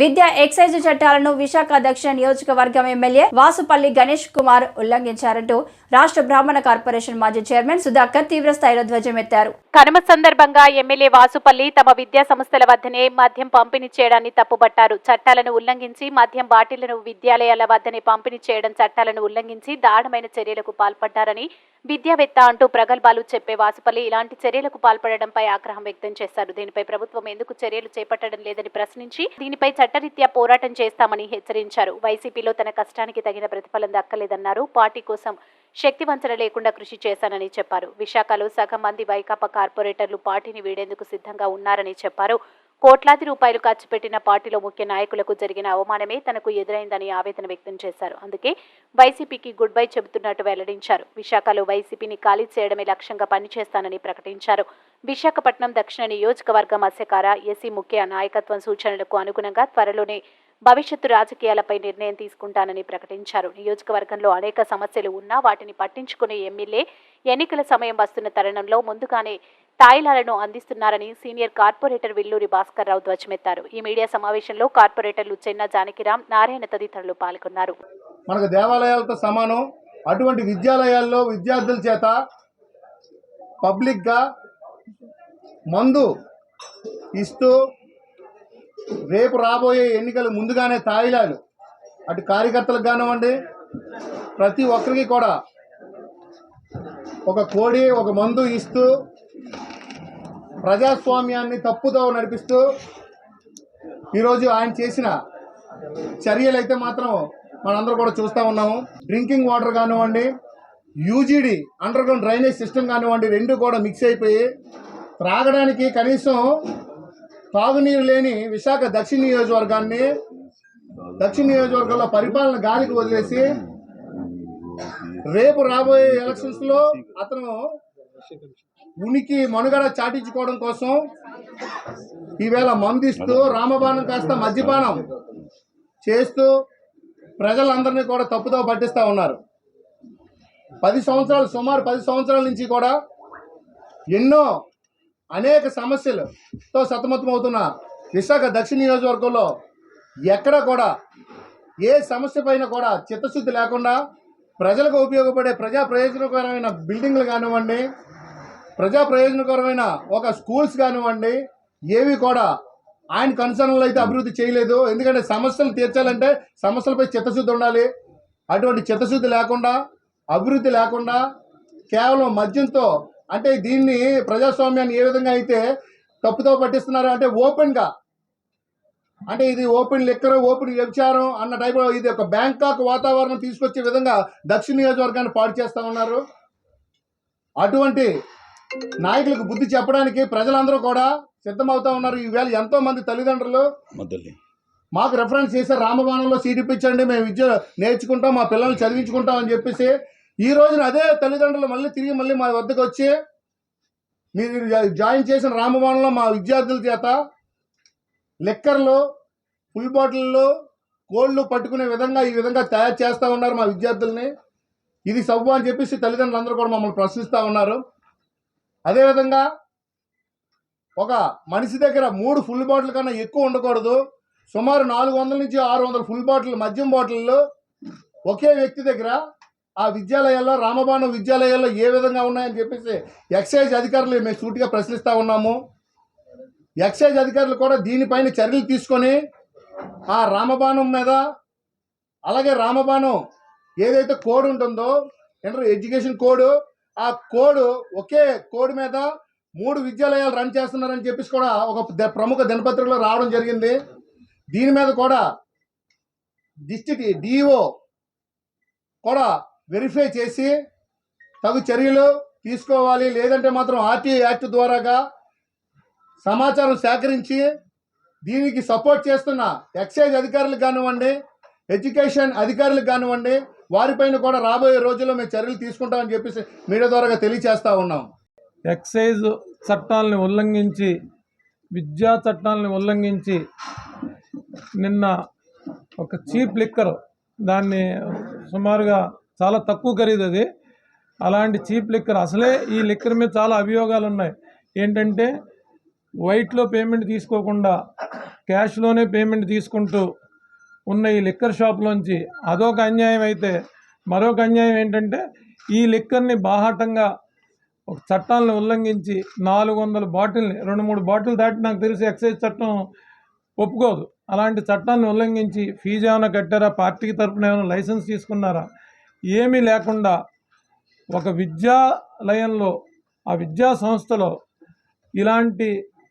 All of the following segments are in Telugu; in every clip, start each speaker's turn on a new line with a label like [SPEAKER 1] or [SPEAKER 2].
[SPEAKER 1] విద్యా ఎక్సైజ్ చట్టాలను విశాఖ దక్షిణ నియోజకవర్గం ఎమ్మెల్యే వాసుపల్లి గణేష్ కుమార్ ఉల్లంఘించారంటూ రాష్ట్ర బ్రాహ్మణ కార్పొరేషన్ మాజీ చైర్మన్ సుధాకర్ తీవ్ర స్థాయిలో ధ్వజమెత్తారు.
[SPEAKER 2] కనుమ సందర్భంగా ఎమ్మెల్యే వాసుపల్లి తమ విద్యా సంస్థల వద్దనే మద్యం పంపిణీ చేయడాన్ని తప్పుబట్టారు. చట్టాలను ఉల్లంఘించి మద్యం బాటిళ్ళను విద్యాలయాల వద్దనే పంపిణీ చేయడం చట్టాలను ఉల్లంఘించి దారుణమైన చర్యలకు పాల్పడ్డారని విద్యావేత్త అంటూ ప్రగల్భాలు చెప్పే వాసుపల్లి ఇలాంటి చర్యలకు పాల్పడడంపై ఆగ్రహం వ్యక్తం చేశారు. దీనిపై ప్రభుత్వం ఎందుకు చర్యలు చేపట్టడం లేదని ప్రశ్నించి దీనిపై చట్టరీత్యా పోరాటం చేస్తామని హెచ్చరించారు. వైసీపీలో తన కష్టానికి తగిన ప్రతిఫలం దక్కలేదన్నారు. పార్టీ కోసం శక్తివంచన లేకుండా కృషి చేశానని చెప్పారు. విశాఖలో సగం మంది వైకాపా కార్పొరేటర్లు పార్టీని వీడేందుకు సిద్ధంగా ఉన్నారని చెప్పారు. కోట్లాది రూపాయలు ఖర్చు పెట్టిన పార్టీలో ముఖ్య నాయకులకు జరిగిన అవమానమే తనకు ఎదురైందని ఆవేదన వ్యక్తం చేశారు. అందుకే వైసీపీకి గుడ్ బై చెబుతున్నట్టు వెల్లడించారు. విశాఖలో వైసీపీని ఖాళీ చేయడమే లక్ష్యంగా పనిచేస్తానని ప్రకటించారు. విశాఖపట్నం దక్షిణ నియోజకవర్గ మత్స్యకార ఎస్సీ ముఖ్య నాయకత్వం సూచనలకు అనుగుణంగా త్వరలోనే భవిష్యత్తు రాజకీయాలపై నిర్ణయం తీసుకుంటానని ప్రకటించారు. నియోజకవర్గంలో అనేక సమస్యలు ఉన్నా వాటిని పట్టించుకునే ఎమ్మెల్యే ఎన్నికల సమయం వస్తున్న తరుణంలో ముందుగానే తాయిలాలను అందిస్తున్నారని సీనియర్ కార్పొరేటర్ విల్లూరి భాస్కర్ రావు ధ్వజమెత్తారు. ఈ మీడియా సమావేశంలో కార్పొరేటర్లు చెన్న జానకిరామ్ నారాయణ తదితరులు పాల్గొన్నారు.
[SPEAKER 3] మనకు దేవాలయాలతో సమానం. అటువంటి విద్యాలయాల్లో విద్యార్థుల చేత పబ్లిక్గా మందు ఇస్తూ రేపు రాబోయే ఎన్నికలు ముందుగానే తాయిలాలు అటు కార్యకర్తలకు కానివ్వండి ప్రతి ఒక్కరికి కూడా ఒక కోడి ఒక మందు ఇస్తూ ప్రజాస్వామ్యాన్ని తప్పుతో నడిపిస్తూ ఈరోజు ఆయన చేసిన చర్యలు అయితే మాత్రం మనందరూ కూడా చూస్తూ ఉన్నాము. డ్రింకింగ్ వాటర్ కానివ్వండి UGD underground drainage system కానివ్వండి రెండు కూడా మిక్స్ అయిపోయి త్రాగడానికి కనీసం తాగునీరు లేని విశాఖ దక్షిణ నియోజకవర్గాన్ని దక్షిణ నియోజకవర్గంలో పరిపాలన గాలికి వదిలేసి రేపు రాబోయే ఎలక్షన్స్లో అతను ఉనికి మనుగడ చాటించుకోవడం కోసం ఈవేళ మందిస్తూ రామబాణం కాస్త మద్యపానం చేస్తూ ప్రజలందరినీ కూడా తప్పుతో పట్టిస్తూ ఉన్నారు. పది సంవత్సరాలు సుమారు పది సంవత్సరాల నుంచి కూడా ఎన్నో అనేక సమస్యలతో సతమతమవుతున్న విశాఖ దక్షిణ నియోజకవర్గంలో ఎక్కడ కూడా ఏ సమస్య పైన కూడా చిత్తశుద్ధి లేకుండా ప్రజలకు ఉపయోగపడే ప్రజా ప్రయోజనకరమైన బిల్డింగ్లు కానివ్వండి ప్రజా ప్రయోజనకరమైన ఒక స్కూల్స్ కానివ్వండి ఏవి కూడా ఆయన కన్సర్న్లో అయితే అభివృద్ధి చేయలేదు. ఎందుకంటే సమస్యలు తీర్చాలంటే సమస్యలపై చిత్తశుద్ధి ఉండాలి. అటువంటి చిత్తశుద్ధి లేకుండా అభివృద్ధి లేకుండా కేవలం మద్యంతో అంటే దీన్ని ప్రజాస్వామ్యాన్ని ఏ విధంగా అయితే తప్పుతో పట్టిస్తున్నారు అంటే ఓపెన్గా అంటే ఇది ఓపెన్ లెక్కర్ ఓపెన్ వ్యభిచారం అన్న టైప్లో ఇది ఒక బ్యాంకాక్ వాతావరణం తీసుకొచ్చే విధంగా దక్షిణ నియోజకవర్గాన్ని పాడు చేస్తూ ఉన్నారు. అటువంటి నాయకులకు బుద్ధి చెప్పడానికి ప్రజలందరూ కూడా సిద్ధమవుతా ఉన్నారు. ఈవేళ ఎంతో మంది తల్లిదండ్రులు మాకు రెఫరెన్స్ చేశారు రామబాణంలో సీట్ ఇప్పించండి మేము విద్య నేర్చుకుంటాం మా పిల్లల్ని చదివించుకుంటాం అని చెప్పేసి ఈ రోజున అదే తల్లిదండ్రులు మళ్ళీ తిరిగి మళ్ళీ మా వద్దకు వచ్చి మీరు జాయిన్ చేసిన రామబాణంలో మా విద్యార్థుల చేత లెక్కర్లు ఫుల్ బాటిల్లో కోళ్ళు పట్టుకునే విధంగా ఈ విధంగా తయారు చేస్తూ ఉన్నారు మా విద్యార్థుల్ని. ఇది సవ్వు అని చెప్పేసి తల్లిదండ్రులు అందరూ కూడా మమ్మల్ని ప్రశ్నిస్తూ ఉన్నారు. అదేవిధంగా ఒక మనిషి దగ్గర మూడు ఫుల్ బాటిల్ కన్నా ఎక్కువ ఉండకూడదు. సుమారు నాలుగు వందల నుంచి ఆరు వందల ఫుల్ బాటిల్ మద్యం బాటిళ్ళు ఒకే వ్యక్తి దగ్గర ఆ విద్యాలయాల్లో రామబాణం విద్యాలయాల్లో ఏ విధంగా ఉన్నాయని చెప్పేసి ఎక్సైజ్ అధికారులు మేము సూటిగా ప్రశ్నిస్తూ ఉన్నాము. ఎక్సైజ్ అధికారులు కూడా దీనిపైన చర్యలు తీసుకొని ఆ రామబాణం మీద అలాగే రామబాణం ఏదైతే కోడ్ ఉంటుందో ఇంటర్ ఎడ్యుకేషన్ కోడ్ ఆ కోడ్ ఒకే కోడ్ మీద మూడు విద్యాలయాలు రన్ చేస్తున్నారని చెప్పేసి కూడా ఒక ద- ప్రముఖ దినపత్రికలో రావడం జరిగింది. దీని మీద కూడా డిస్టిక్ డిఓ కూడా వెరిఫై చేసి తగు చర్యలు తీసుకోవాలి. లేదంటే మాత్రం ఆర్టీఐ యాక్ట్ ద్వారాగా సమాచారం సేకరించి దీనికి సపోర్ట్ చేస్తున్న ఎక్సైజ్ అధికారులకు కానివ్వండి ఎడ్యుకేషన్ అధికారులకు కానివ్వండి వారిపైన కూడా రాబోయే రోజుల్లో మేము చర్యలు తీసుకుంటామని చెప్పేసి మీడియా ద్వారా తెలియచేస్తా ఉన్నాం.
[SPEAKER 4] ఎక్సైజ్ చట్టాలని ఉల్లంఘించి విద్యా చట్టాలని ఉల్లంఘించి నిన్న ఒక చీప్ లిక్కర్ దాన్ని సుమారుగా చాలా తక్కువ ఖరీదు అది అలాంటి చీప్ లిక్కర్ అసలే ఈ లిక్కర్ మీద చాలా అభియోగాలు ఉన్నాయి. ఏంటంటే వైట్లో పేమెంట్ తీసుకోకుండా క్యాష్లోనే పేమెంట్ తీసుకుంటూ ఉన్న ఈ లిక్కర్ షాప్లోంచి అదొక అన్యాయం అయితే మరొక అన్యాయం ఏంటంటే ఈ లిక్కర్ని బాహాటంగా ఒక చట్టాలను ఉల్లంఘించి నాలుగు వందల బాటిల్ని రెండు మూడు బాటిల్ దాటి నాకు తెలిసి ఎక్సైజ్ చట్టం ఒప్పుకోదు. అలాంటి చట్టాన్ని ఉల్లంఘించి ఫీజు ఏమైనా కట్టారా? పార్టీకి తరఫున ఏమైనా లైసెన్స్ తీసుకున్నారా? ఏమీ లేకుండా ఒక విద్యాలయంలో ఆ విద్యా సంస్థలో ఇలాంటి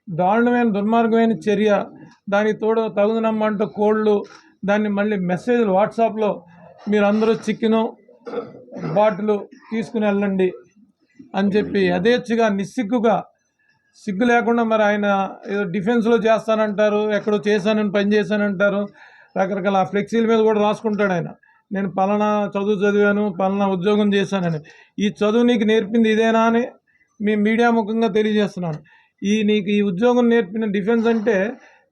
[SPEAKER 4] దారుణమైన దుర్మార్గమైన చర్య దానికి తోడు తగుదనమ్మంటూ కోళ్ళు దాన్ని మళ్ళీ మెసేజ్లు వాట్సాప్లో మీరు అందరూ చికెను బాటిల్ తీసుకుని వెళ్ళండి అని చెప్పి యథేచ్ఛగా నిస్సిగ్గుగా సిగ్గు లేకుండా మరి ఆయన ఏదో డిఫెన్స్లో చేస్తానంటారు ఎక్కడో చేశానని పని చేశానంటారు రకరకాల ఫ్లెక్సీల మీద కూడా రాసుకుంటాడు ఆయన. నేను పలానా చదువు చదివాను పలానా ఉద్యోగం చేశానని. ఈ చదువు నీకు నేర్పింది ఇదేనా అని మీ మీడియా ముఖంగా తెలియజేస్తున్నాను. ఈ నీకు ఈ ఉద్యోగం నేర్పిన డిఫెన్స్ అంటే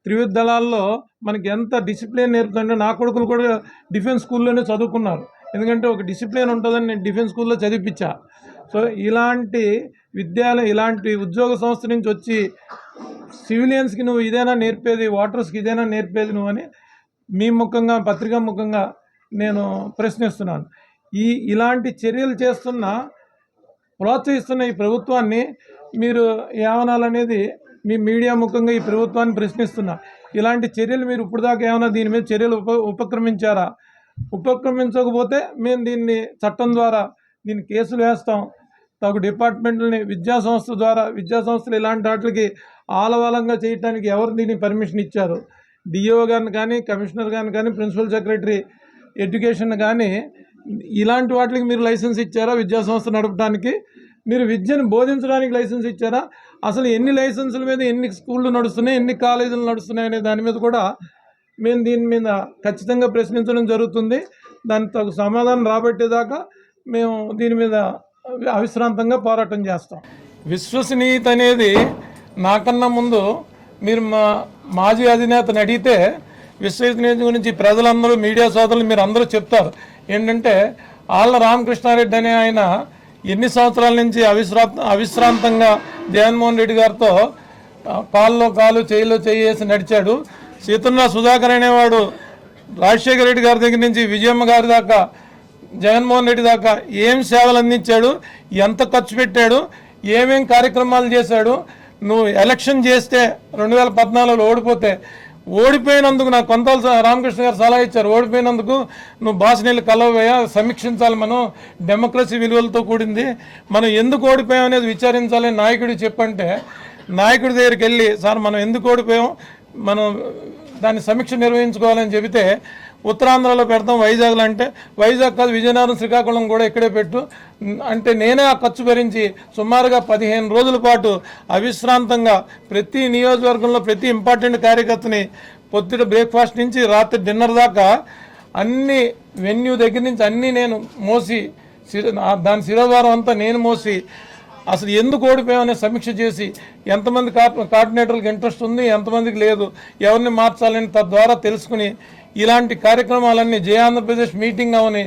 [SPEAKER 4] త్రివిధ దళాల్లో మనకి ఎంత డిసిప్లిన్ నేర్పుతుంటే నా కొడుకులు కూడా డిఫెన్స్ స్కూల్లోనే చదువుకున్నారు. ఎందుకంటే ఒక డిసిప్లిన్ ఉంటుందని నేను డిఫెన్స్ స్కూల్లో చదివించా సో ఇలాంటి విద్యాలయం ఇలాంటి ఉద్యోగ సంస్థ నుంచి వచ్చి సివిలియన్స్కి నువ్వు ఇదేనా నేర్పేది వాటర్స్కి ఇదేనా నేర్పేది నువ్వు అని మీ ముఖంగా పత్రికా ముఖంగా నేను ప్రశ్నిస్తున్నాను. ఈ ఇలాంటి చర్యలు చేస్తున్న ప్రోత్సహిస్తున్న ఈ ప్రభుత్వాన్ని మీరు ఏమనాలనేది మీ మీడియా ముఖంగా ఈ ప్రభుత్వాన్ని ప్రశ్నిస్తున్నా. ఇలాంటి చర్యలు మీరు ఇప్పుడు దాకా ఏమైనా దీని మీద చర్యలు ఉప ఉపక్రమించారా? ఉపక్రమించకపోతే మేము దీన్ని చట్టం ద్వారా దీన్ని కేసులు వేస్తాం. తగు డిపార్ట్మెంట్లని విద్యా సంస్థ ద్వారా విద్యా సంస్థలు ఇలాంటి వాటికి ఆలవాలంగా చేయడానికి ఎవరు దీనికి పర్మిషన్ ఇచ్చారు? డిఓ గారిని కానీ కమిషనర్ గారిని కానీ ప్రిన్సిపల్ సెక్రటరీ ఎడ్యుకేషన్ కానీ ఇలాంటి వాటికి మీరు లైసెన్స్ ఇచ్చారా విద్యా సంస్థ నడపడానికి మీరు విద్యను బోధించడానికి లైసెన్స్ ఇచ్చారా? అసలు ఎన్ని లైసెన్సుల మీద ఎన్ని స్కూళ్ళు నడుస్తున్నాయి ఎన్ని కాలేజీలు నడుస్తున్నాయి అనే దాని మీద కూడా మేము దీని మీద ఖచ్చితంగా ప్రశ్నించడం జరుగుతుంది. దాని తగు సమాధానం రాబట్టేదాకా మేము దీని మీద అవిశ్రాంతంగా పోరాటం చేస్తాం. విశ్వసనీయత అనేది నాకన్నా ముందు మీరు మా మాజీ అధినేతని అడిగితే విశ్వసనీయత గురించి ప్రజలందరూ మీడియా సోదరులు మీరు అందరూ చెప్తారు. ఏంటంటే ఆళ్ళ రామకృష్ణారెడ్డి అనే ఆయన ఎన్ని సంవత్సరాల నుంచి అవిశ్రా అవిశ్రాంతంగా జగన్మోహన్ రెడ్డి గారితో కాల్లో కాలు చేయిలో చేయేసి నడిచాడు. సీతన్న సుధాకర్ అనేవాడు రాజశేఖర రెడ్డి గారి దగ్గర నుంచి విజయమ్మ గారి దాకా జగన్మోహన్ రెడ్డి దాకా ఏం సేవలు అందించాడు ఎంత ఖర్చు పెట్టాడు ఏమేం కార్యక్రమాలు చేశాడు నువ్వు ఎలక్షన్ చేస్తే రెండు వేల పద్నాలుగులో ఓడిపోతే ఓడిపోయినందుకు నాకు కొంతలు రామకృష్ణ గారు సలహా ఇచ్చారు. ఓడిపోయినందుకు నువ్వు బాసినీళ్ళు కలవయ్యా సమీక్షించాలి మనం. డెమోక్రసీ విలువలతో కూడింది. మనం ఎందుకు ఓడిపోయాం అనేది విచారించాలని నాయకుడు చెప్పంటే నాయకుడి దగ్గరికి వెళ్ళి సార్ మనం ఎందుకు ఓడిపోయాం? మనం దాన్ని సమీక్ష నిర్వహించుకోవాలని చెబితే ఉత్తరాంధ్రలో పెడతాం వైజాగ్లో అంటే వైజాగ్ కాదు విజయనగరం శ్రీకాకుళం కూడా ఇక్కడే పెట్టు. అంటే నేనే ఆ ఖర్చు భరించి సుమారుగా పదిహేను రోజుల పాటు అవిశ్రాంతంగా ప్రతి నియోజకవర్గంలో ప్రతి ఇంపార్టెంట్ కార్యకర్తని పొద్దుట బ్రేక్ఫాస్ట్ నుంచి రాత్రి డిన్నర్ దాకా అన్ని వెన్యూ దగ్గర నుంచి అన్నీ నేను మోసి దాని శిరోభారం అంతా నేను మోసి అసలు ఎందుకు ఓడిపోయామనే సమీక్ష చేసి ఎంతమంది కార్ కోఆర్డినేటర్లకు ఇంట్రెస్ట్ ఉంది ఎంతమందికి లేదు ఎవరిని మార్చాలని తద్వారా తెలుసుకుని ఇలాంటి కార్యక్రమాలన్నీ జయ ఆంధ్రప్రదేశ్ మీటింగ్ అవని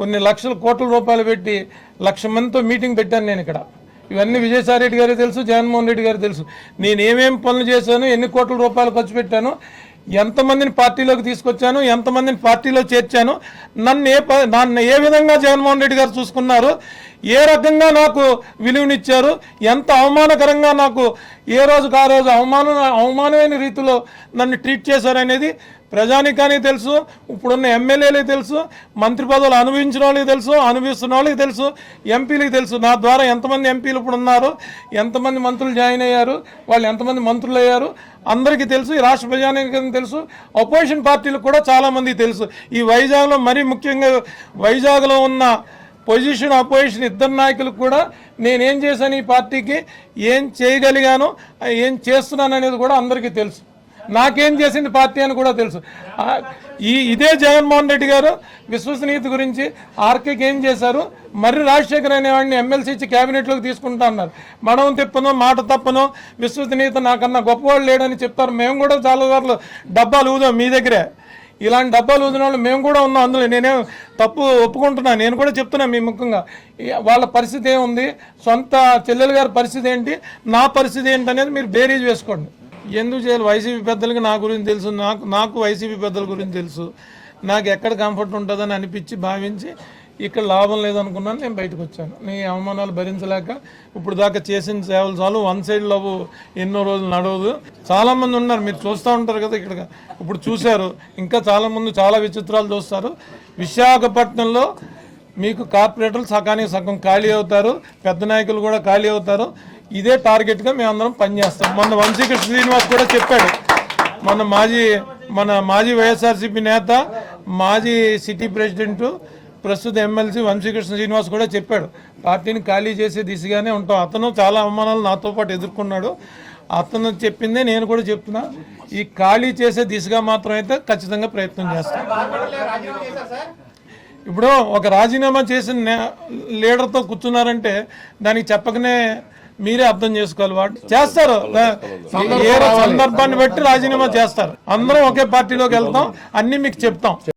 [SPEAKER 4] కొన్ని లక్షల కోట్ల రూపాయలు పెట్టి లక్ష మందితో మీటింగ్ పెట్టాను నేను ఇక్కడ. ఇవన్నీ విజయసాయి రెడ్డి గారికి తెలుసు జగన్మోహన్ రెడ్డి గారికి తెలుసు. నేను ఏమేమి పనులు చేశాను ఎన్ని కోట్ల రూపాయలు ఖర్చు పెట్టాను ఎంతమందిని పార్టీలోకి తీసుకొచ్చాను ఎంతమందిని పార్టీలో చేర్చాను నన్ను ఏ ప- నన్ను ఏ విధంగా జగన్మోహన్ రెడ్డి గారు చూసుకున్నారు ఏ రకంగా నాకు విలువనిచ్చారు ఎంత అవమానకరంగా నాకు ఏ రోజుకు ఆ రోజు అవమాన అవమానమైన రీతిలో నన్ను ట్రీట్ చేశారనేది ప్రజానికానికి తెలుసు ఇప్పుడున్న ఎమ్మెల్యేలకి తెలుసు మంత్రి పదవులు అనుభవించిన వాళ్ళకి తెలుసు అనుభవిస్తున్న వాళ్ళకి తెలుసు ఎంపీలకి తెలుసు. నా ద్వారా ఎంతమంది ఎంపీలు ఇప్పుడు ఉన్నారు ఎంతమంది మంత్రులు జాయిన్ అయ్యారు వాళ్ళు ఎంతమంది మంత్రులు అయ్యారు అందరికీ తెలుసు ఈ రాష్ట్ర ప్రజానికం తెలుసు అపోజిషన్ పార్టీలకు కూడా చాలామంది తెలుసు. ఈ వైజాగ్లో మరీ ముఖ్యంగా వైజాగ్లో ఉన్న పొజిషన్ అపోజిషన్ ఇద్దరు నాయకులకు కూడా నేనేం చేశాను ఈ పార్టీకి ఏం చేయగలిగాను ఏం చేస్తున్నాను అనేది కూడా అందరికీ తెలుసు. నాకేం చేసింది పార్టీ అని కూడా తెలుసు. ఈ ఇదే జగన్మోహన్ రెడ్డి గారు విశ్వసనీయత గురించి ఆర్కేకి ఏం చేశారు? మరి రాజశేఖర్ అనేవాడిని ఎమ్మెల్సీ ఇచ్చి క్యాబినెట్లోకి తీసుకుంటా అన్నారు. మనం తిప్పను మాట తప్పను విశ్వసనీయత నాకన్నా గొప్పవాడు లేడని చెప్తారు. మేము కూడా చాలా సార్లు డబ్బాలు ఊదాం మీ దగ్గరే. ఇలాంటి డబ్బాలు ఊదిన వాళ్ళు మేము కూడా ఉన్నాం అందులో. నేనే తప్పు ఒప్పుకుంటున్నా. నేను కూడా చెప్తున్నా మీ ముఖ్యంగా. వాళ్ళ పరిస్థితి ఏముంది? సొంత చెల్లెలు గారి పరిస్థితి ఏంటి? నా పరిస్థితి ఏంటి అనేది మీరు బేరీజ్ వేసుకోండి. ఎందుకు చేయాలి? వైసీపీ పెద్దలకి నా గురించి తెలుసు. నాకు నాకు వైసీపీ పెద్దల గురించి తెలుసు. నాకు ఎక్కడ కంఫర్ట్ ఉంటుందని అనిపించి భావించి ఇక్కడ లాభం లేదనుకున్నాను నేను బయటకు వచ్చాను. నీ అవమానాలు భరించలేక ఇప్పుడు దాకా చేసిన సేవలు చాలు. వన్ సైడ్ లవ్ ఎన్నో రోజులు నడవదు. చాలామంది ఉన్నారు మీరు చూస్తూ ఉంటారు కదా ఇక్కడ. ఇప్పుడు చూశారు. ఇంకా చాలామంది చాలా విచిత్రాలు చూస్తారు. విశాఖపట్నంలో మీకు కార్పొరేటర్లు సగానికి సగం ఖాళీ అవుతారు. పెద్ద నాయకులు కూడా ఖాళీ అవుతారు. ఇదే టార్గెట్గా మేమందరం పనిచేస్తాం. మొన్న వంశీకృష్ణ శ్రీనివాస్ కూడా చెప్పాడు. మన మాజీ మన మాజీ వైఎస్ఆర్సీపీ నేత మాజీ సిటీ ప్రెసిడెంట్ ప్రస్తుత ఎమ్మెల్సీ వంశీకృష్ణ శ్రీనివాస్ కూడా చెప్పాడు. పార్టీని ఖాళీ చేసే దిశగానే ఉంటాం. అతను చాలా అవమానాలు నాతో పాటు ఎదుర్కొన్నాడు. అతను చెప్పిందే నేను కూడా చెప్తున్నా. ఈ ఖాళీ చేసే దిశగా మాత్రం అయితే ఖచ్చితంగా ప్రయత్నం చేస్తాం. ఇప్పుడు ఒక రాజీనామా చేసిన లీడర్తో కూర్చున్నారంటే దానికి చెప్పకనే మీరే అర్థం చేసుకోవాలి వాడు. చేస్తారు. ఏ సందర్భాన్ని బట్టి రాజీనామా చేస్తారు. అందరం ఒకే పార్టీలోకి వెళ్తాం. అన్ని మీకు చెప్తాం.